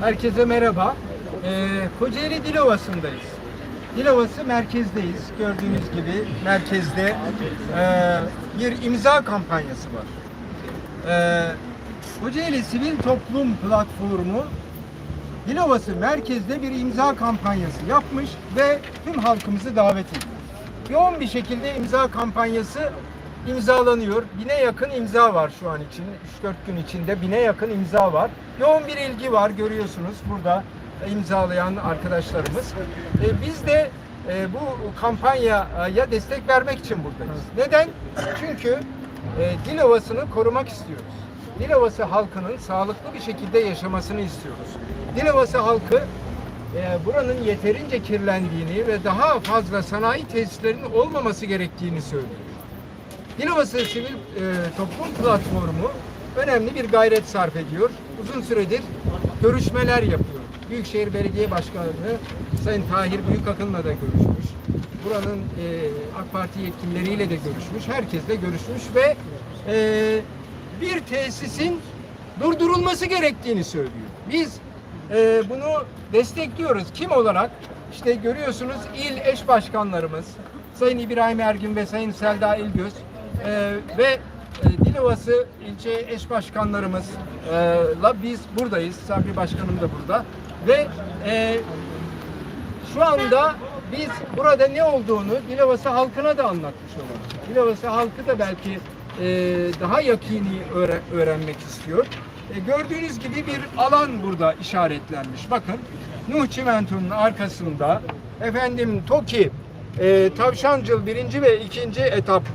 Herkese merhaba. Ee, Kocaeli Dilovası'ndayız. Dilovası merkezdeyiz. Gördüğünüz gibi merkezde ee, bir imza kampanyası var. Ee, Kocaeli Sivil Toplum Platformu Dilovası merkezde bir imza kampanyası yapmış ve tüm halkımızı davet ediyor. Yoğun bir şekilde imza kampanyası imzalanıyor. Bine yakın imza var şu an için. 3-4 gün içinde bine yakın imza var. Yoğun bir ilgi var görüyorsunuz burada imzalayan arkadaşlarımız. E, biz de e, bu kampanyaya destek vermek için buradayız. Neden? Çünkü e, Dilovası'nı korumak istiyoruz. Dilovası halkının sağlıklı bir şekilde yaşamasını istiyoruz. Dilovası halkı e, buranın yeterince kirlendiğini ve daha fazla sanayi tesislerinin olmaması gerektiğini söylüyor. Dilovası Sivil e, Toplum Platformu önemli bir gayret sarf ediyor. Uzun süredir görüşmeler yapıyor. Büyükşehir Belediye Başkanı Sayın Tahir Büyükakın'la da görüşmüş. Buranın e, AK Parti yetkilileriyle de görüşmüş. Herkesle görüşmüş ve e, bir tesisin durdurulması gerektiğini söylüyor. Biz e, bunu destekliyoruz. Kim olarak? İşte görüyorsunuz il eş başkanlarımız Sayın İbrahim Ergün ve Sayın Selda İlgöz e, ve e, Dilovası ilçe eş başkanlarımızla biz buradayız. Sabri Başkanım da burada ve e, şu anda biz burada ne olduğunu Dilovası halkına da anlatmış olalım. Dilovası halkı da belki e, daha yakini öğre- öğrenmek istiyor. E, gördüğünüz gibi bir alan burada işaretlenmiş. Bakın Nuh Çimento'nun arkasında efendim TOKİ e, Tavşancıl birinci ve ikinci etapın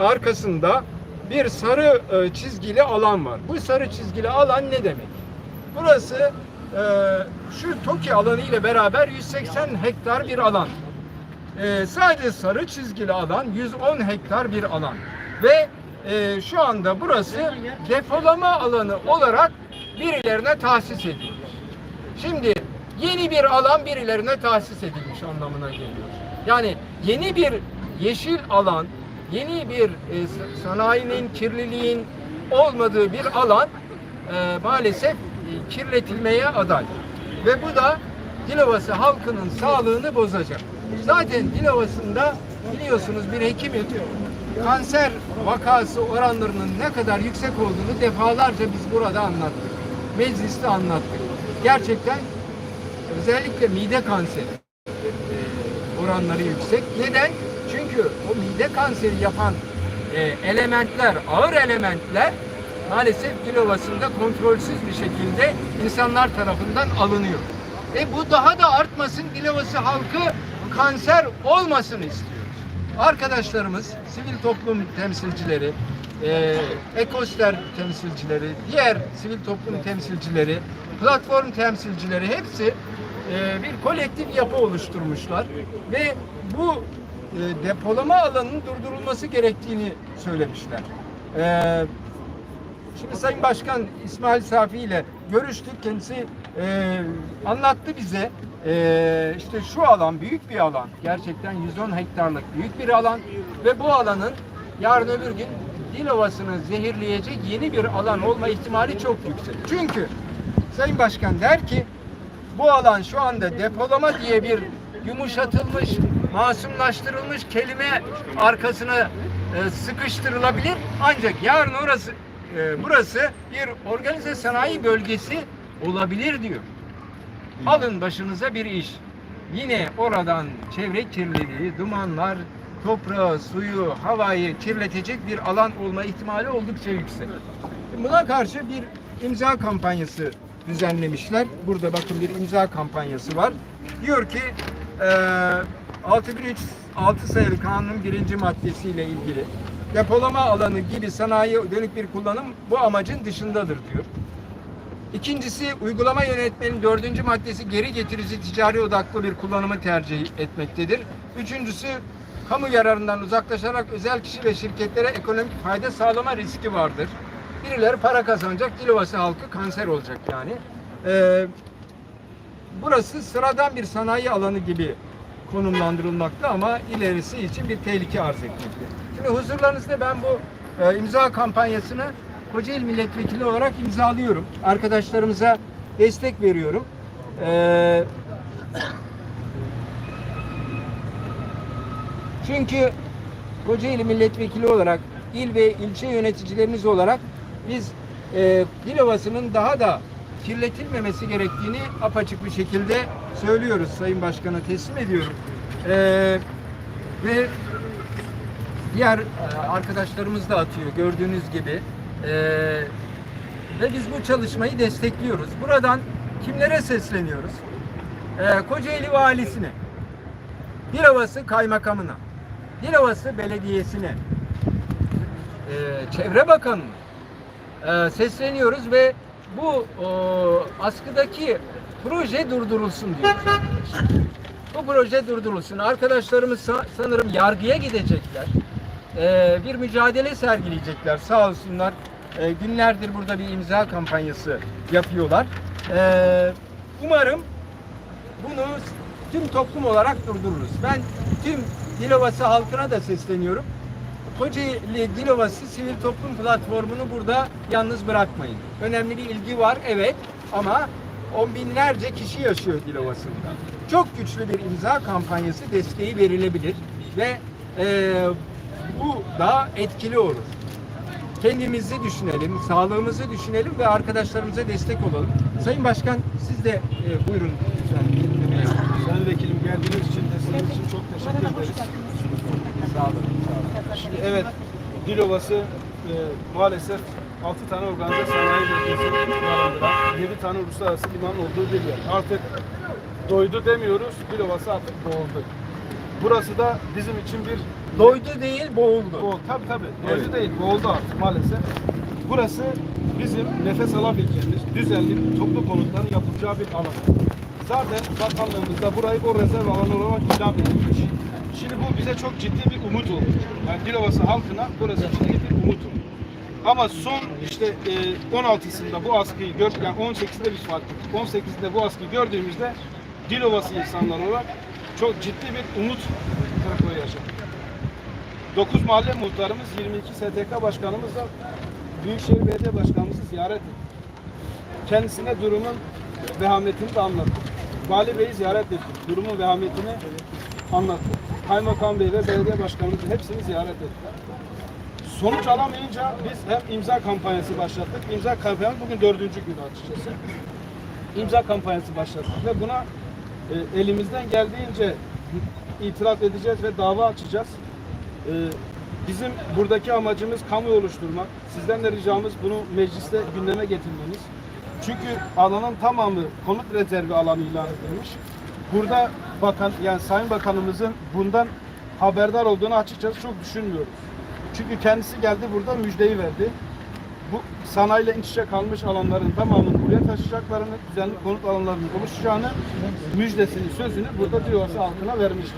arkasında bir sarı çizgili alan var. Bu sarı çizgili alan ne demek? Burası şu TOKİ alanı ile beraber 180 hektar bir alan. Sadece sarı çizgili alan 110 hektar bir alan. Ve şu anda burası depolama alanı olarak birilerine tahsis edilmiş. Şimdi yeni bir alan birilerine tahsis edilmiş anlamına geliyor. Yani yeni bir yeşil alan, yeni bir e, sanayinin, kirliliğin olmadığı bir alan e, maalesef e, kirletilmeye aday. Ve bu da Dilovası halkının sağlığını bozacak. Zaten Dilovası'nda biliyorsunuz bir hekimin kanser vakası oranlarının ne kadar yüksek olduğunu defalarca biz burada anlattık. Mecliste anlattık. Gerçekten özellikle mide kanseri e, oranları yüksek. Neden? Çünkü o mide kanseri yapan e, elementler, ağır elementler maalesef Dilovası'nda kontrolsüz bir şekilde insanlar tarafından alınıyor. E bu daha da artmasın, Dilovası halkı kanser olmasın istiyoruz. Arkadaşlarımız, sivil toplum temsilcileri, e, Ekoster temsilcileri, diğer sivil toplum temsilcileri, platform temsilcileri hepsi e, bir kolektif yapı oluşturmuşlar ve bu e, depolama alanının durdurulması gerektiğini söylemişler. E, Şimdi Sayın Başkan İsmail Safi ile görüştük. Kendisi e, anlattı bize. İşte şu alan büyük bir alan. Gerçekten 110 hektarlık büyük bir alan. Ve bu alanın yarın öbür gün Dilovası'nı zehirleyecek yeni bir alan olma ihtimali çok yüksek. Çünkü Sayın Başkan der ki bu alan şu anda depolama diye bir yumuşatılmış, masumlaştırılmış kelime arkasına e, sıkıştırılabilir. Ancak yarın orası e, burası bir organize sanayi bölgesi olabilir diyor. Alın başınıza bir iş. Yine oradan çevre kirliliği, dumanlar, toprağı, suyu, havayı kirletecek bir alan olma ihtimali oldukça yüksek. Buna karşı bir imza kampanyası düzenlemişler. Burada bakın bir imza kampanyası var. Diyor ki e, 6036 sayılı kanunun birinci maddesiyle ilgili depolama alanı gibi sanayiye dönük bir kullanım bu amacın dışındadır diyor. İkincisi uygulama yönetmenin dördüncü maddesi geri getirici ticari odaklı bir kullanımı tercih etmektedir. Üçüncüsü kamu yararından uzaklaşarak özel kişi ve şirketlere ekonomik fayda sağlama riski vardır. Birileri para kazanacak, Dilovası halkı kanser olacak yani. Ee, burası sıradan bir sanayi alanı gibi konumlandırılmakta ama ilerisi için bir tehlike arz etmekte. Şimdi huzurlarınızda ben bu e, imza kampanyasını Kocaeli Milletvekili olarak imzalıyorum. Arkadaşlarımıza destek veriyorum. Ee, çünkü Kocaeli milletvekili olarak il ve ilçe yöneticilerimiz olarak biz e, Dilovası'nın daha da kirletilmemesi gerektiğini apaçık bir şekilde söylüyoruz. Sayın Başkan'a teslim ediyorum. Ee, ve diğer e, arkadaşlarımız da atıyor gördüğünüz gibi. Ee, ve biz bu çalışmayı destekliyoruz. Buradan kimlere sesleniyoruz? Ee, Kocaeli Valisi'ne, Dilovası Kaymakamına, Dilovası Belediyesi'ne, e, Çevre Bakanı'na e, sesleniyoruz ve bu o, askıdaki proje durdurulsun arkadaşlar. Bu proje durdurulsun. Arkadaşlarımız sa- sanırım yargıya gidecekler. E, bir mücadele sergileyecekler. Sağ olsunlar. E, günlerdir burada bir imza kampanyası yapıyorlar. E, umarım bunu tüm toplum olarak durdururuz. Ben tüm Dilovası halkına da sesleniyorum. Kocaeli Dilovası Sivil Toplum Platformu'nu burada yalnız bırakmayın. Önemli bir ilgi var evet ama on binlerce kişi yaşıyor Dilovası'nda. Çok güçlü bir imza kampanyası desteği verilebilir ve eee, bu daha etkili olur. Kendimizi düşünelim, sağlığımızı düşünelim ve arkadaşlarımıza destek olalım. Sayın Başkan siz de e, buyurun lütfen. Sayın Vekilim geldiğiniz için, desteğiniz için çok teşekkür ederiz. Sağ olun. Şimdi evet, Dilovası e, maalesef 6 tane organize sanayi bölgesi barındıran 7 tane uluslararası liman olduğu bir yer. Artık doydu demiyoruz, Dilovası artık boğuldu. Burası da bizim için bir Doydu değil, boğuldu. Boğul, tabii tabii. Doydu Evet. değil, boğuldu artık maalesef. Burası bizim nefes alabileceğimiz, düzenli toplu konutların yapılacağı bir alan. Zaten bakanlığımızda burayı o rezerv alanı olarak ilan edilmiş. Şimdi bu bize çok ciddi bir umut oldu. Yani Dilovası halkına burası ciddi bir umut oldu. Ama son işte e, 16'sında bu askıyı gör, yani 18'de biz fark ettik. 18'de bu askıyı gördüğümüzde Dilovası insanlar olarak çok ciddi bir umut kırıklığı yaşadık. 9 mahalle muhtarımız, 22 STK başkanımızla Büyükşehir Belediye Başkanımızı ziyaret etti. Kendisine durumun vehametini de anlattı. Vali Bey'i ziyaret ettik. Durumun vehametini anlattı. Kaymakam Bey ve belediye başkanımızı hepsini ziyaret ettik. Sonuç alamayınca biz hem imza kampanyası başlattık. İmza kampanyası bugün dördüncü günü açıkçası. İmza kampanyası başlattık ve buna e, elimizden geldiğince itiraz edeceğiz ve dava açacağız. Ee, Bizim buradaki amacımız kamu oluşturmak. Sizden de ricamız bunu mecliste gündeme getirmeniz. Çünkü alanın tamamı konut rezervi alanı ilan edilmiş. Burada bakan yani Sayın Bakanımızın bundan haberdar olduğunu açıkçası çok düşünmüyoruz. Çünkü kendisi geldi burada müjdeyi verdi. Bu sanayiyle iç içe kalmış alanların tamamını buraya taşıyacaklarını, düzenli konut alanlarının oluşacağını müjdesini, sözünü burada Dilovası halkına vermişti.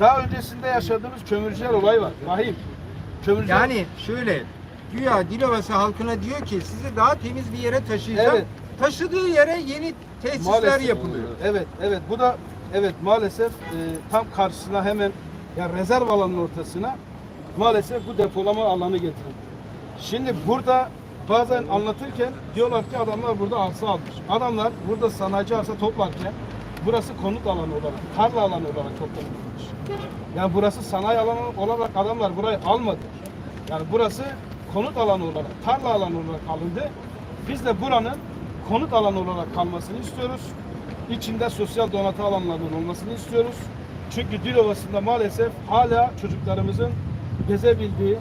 Daha öncesinde yaşadığımız kömürcüler olayı var. Vahim. Kömürcüler... Yani şöyle, güya Dilovası halkına diyor ki sizi daha temiz bir yere taşıyacağım. Evet. Taşıdığı yere yeni tesisler Maalesef. yapılıyor. Evet, evet. Bu da evet maalesef e, tam karşısına hemen ya rezerv alanının ortasına maalesef bu depolama alanı getirildi. Şimdi burada bazen anlatırken diyorlar ki adamlar burada arsa almış. Adamlar burada sanayici arsa toplarken burası konut alanı olarak, tarla alanı olarak toplanmış. Yani burası sanayi alanı olarak adamlar burayı almadı. Yani burası konut alanı olarak, tarla alanı olarak alındı. Biz de buranın konut alanı olarak kalmasını istiyoruz. İçinde sosyal donatı alanlarının olmasını istiyoruz. Çünkü Dilovası'nda maalesef hala çocuklarımızın gezebildiği,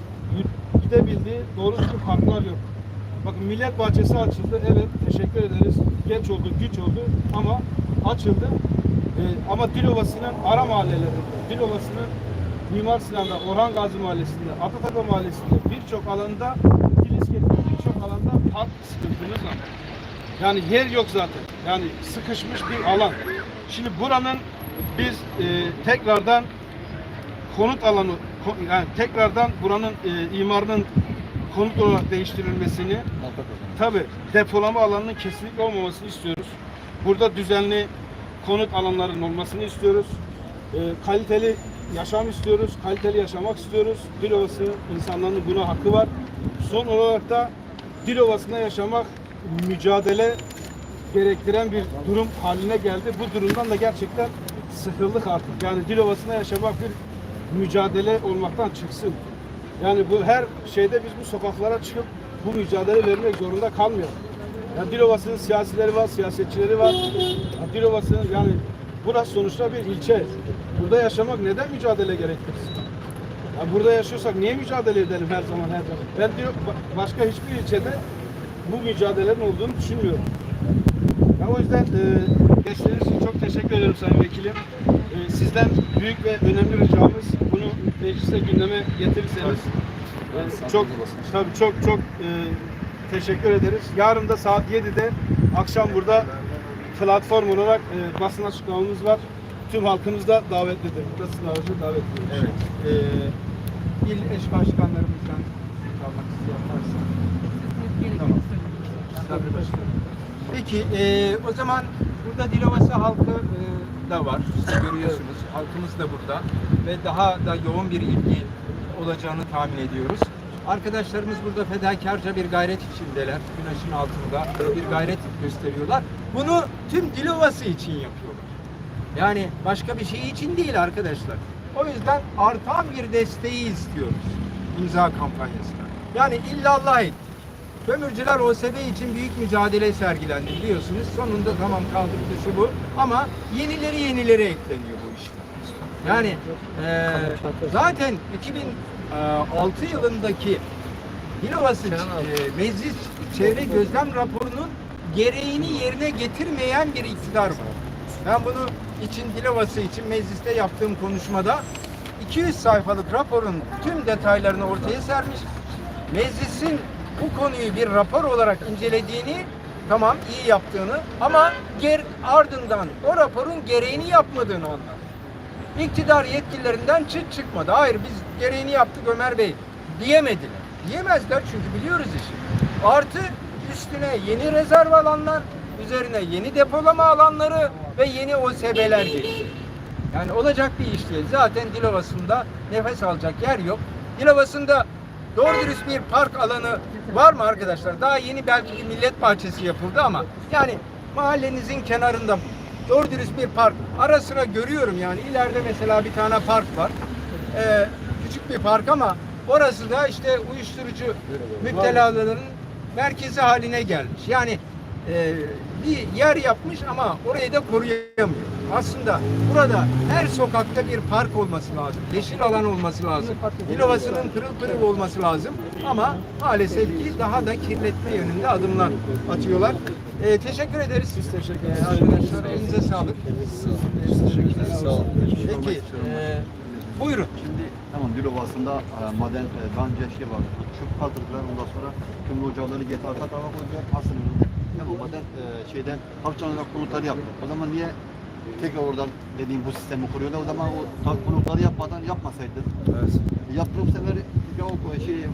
gidebildiği doğru düzgün parklar yok. Bakın millet bahçesi açıldı. Evet teşekkür ederiz. Geç oldu, güç oldu ama açıldı. Ee, ama Dilovası'nın ara mahallelerinde, Dilovası'nın Mimar Sinan'da, Orhan Gazi Mahallesi'nde, Atatepe Mahallesi'nde birçok alanda Kiliske'de birçok alanda park sıkıntımız var. Yani yer yok zaten. Yani sıkışmış bir alan. Şimdi buranın biz e, tekrardan konut alanı yani tekrardan buranın e, imarının konut olarak değiştirilmesini tabi depolama alanının kesinlikle olmamasını istiyoruz. Burada düzenli konut alanlarının olmasını istiyoruz. E, kaliteli yaşam istiyoruz. Kaliteli yaşamak istiyoruz. Dilovası insanların buna hakkı var. Son olarak da Dilovası'nda yaşamak mücadele gerektiren bir durum haline geldi. Bu durumdan da gerçekten sıkıldık artık. Yani Dilovası'nda yaşamak bir mücadele olmaktan çıksın. Yani bu her şeyde biz bu sokaklara çıkıp bu mücadele vermek zorunda kalmıyor. Yani Dilovası'nın siyasileri var, siyasetçileri var. Ya Dilovası'nın yani burası sonuçta bir ilçe. Burada yaşamak neden mücadele gerektirir? Ya burada yaşıyorsak niye mücadele edelim her zaman her zaman? Ben diyor ba- başka hiçbir ilçede bu mücadelelerin olduğunu düşünmüyorum. Ya o yüzden e, desteğiniz için çok teşekkür ederim Sayın Vekilim. E, sizden büyük ve önemli ricamız bunu meclise gündeme getirirseniz e, çok tabii çok çok e, teşekkür ederiz. Yarın da saat 7'de akşam burada platform olarak e, basın açıklamamız var. Tüm halkımız da davetlidir. Burada sizin davetli davetliyiz. Evet. Ee, il eş başkanlarımızdan kalmak isteyen varsa. Tamam. Başkanım. Peki e, o zaman burada Dilovası halkı e, da var. Siz görüyorsunuz. Halkımız da burada ve daha da yoğun bir ilgi olacağını tahmin ediyoruz. Arkadaşlarımız burada fedakarca bir gayret içindeler. Güneşin altında bir gayret gösteriyorlar. Bunu tüm Dilovası için yapıyorlar. Yani başka bir şey için değil arkadaşlar. O yüzden artan bir desteği istiyoruz imza kampanyasına. Yani illallah etti. Kömürcüler OSB için büyük mücadele sergilendi biliyorsunuz. Sonunda tamam kaldırdı şu bu ama yenileri yenileri ekleniyor bu işte. Yani eee, zaten 2006 yılındaki Dilovası eee, Meclis Çevre Gözlem Raporu'nun gereğini yerine getirmeyen bir iktidar var. Ben bunu için Dilovası için mecliste yaptığım konuşmada 200 sayfalık raporun tüm detaylarını ortaya sermiş. Meclisin bu konuyu bir rapor olarak incelediğini tamam iyi yaptığını ama ger ardından o raporun gereğini yapmadığını anlar. İktidar yetkililerinden çıt çıkmadı. Hayır biz gereğini yaptık Ömer Bey diyemediler. Diyemezler çünkü biliyoruz işi. Artı üstüne yeni rezerv alanlar, üzerine yeni depolama alanları ve yeni OSB'ler geçti. Yani olacak bir iş değil. Zaten Dilovası'nda nefes alacak yer yok. Dilovası'nda doğru dürüst bir park alanı var mı arkadaşlar? Daha yeni belki bir millet bahçesi yapıldı ama yani mahallenizin kenarında doğru dürüst bir park. Ara sıra görüyorum yani ileride mesela bir tane park var. Ee, küçük bir park ama orası da işte uyuşturucu müptelaların merkezi haline gelmiş. Yani e, bir yer yapmış ama orayı da koruyamıyor. Aslında burada her sokakta bir park olması lazım. Yeşil alan olması lazım. Dilovası'nın pırıl pırıl olması lazım. Ama maalesef ki daha da kirletme yönünde adımlar atıyorlar. E, teşekkür ederiz. Biz teşekkür ederiz. arkadaşlar elinize sağlık. Sağ olun. Peki. e, buyurun. Şimdi tamam Dilovası'nda e, maden e, bence şey var. Çöp kaldırdılar ondan sonra kömür ocakları get arka tarafa koydular. Aslında ya bu maden e, şeyden harçlanacak konutları yaptı. O zaman niye tekrar oradan dediğim bu sistemi kuruyorlar? O zaman o konutları yapmadan yapmasaydı. Yaptı bu sefer ya o şey e,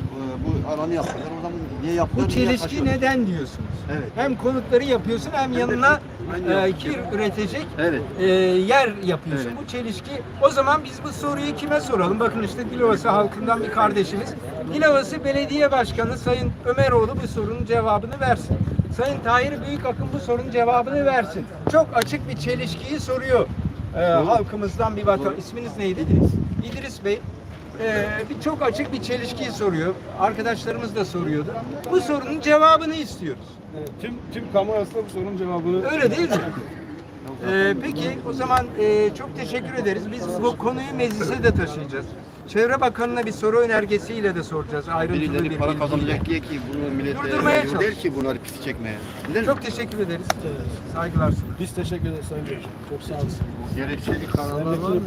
bu alanı yaptılar. O zaman niye yaptılar? Bu çelişki neden diyorsunuz? Evet. Hem konutları yapıyorsun hem yanına e, kir üretecek Evet. e, yer yapıyorsun. Evet. Bu çelişki. O zaman biz bu soruyu kime soralım? Bakın işte Dilovası halkından bir kardeşimiz. Dilovası Belediye Başkanı Sayın Ömeroğlu bu sorunun cevabını versin. Sayın Tahir Büyükakın bu sorunun cevabını versin. Çok açık bir çelişkiyi soruyor e, halkımızdan bir vatan. İsminiz neydi? İdris. İdris Bey. e, bir çok açık bir çelişkiyi soruyor. Arkadaşlarımız da soruyordu. Bu sorunun cevabını istiyoruz. Evet, tüm tüm kamu arasında bu sorunun cevabını Öyle değil mi? Ee, peki o zaman e, çok teşekkür ederiz. Biz bu konuyu meclise de taşıyacağız. Çevre Bakanı'na bir soru önergesiyle de soracağız. Ayrıntılı bir Birileri para bilgiyle. kazanacak diye ki bunu millet Durdurmaya e, çalış. der ki bunları pis çekmeye. Bilir mi? Çok teşekkür ederiz. Saygılar sunarım. biz teşekkür ederiz Sayın Bey. Çok sağ olun. Gerekçeli kararlar var mı?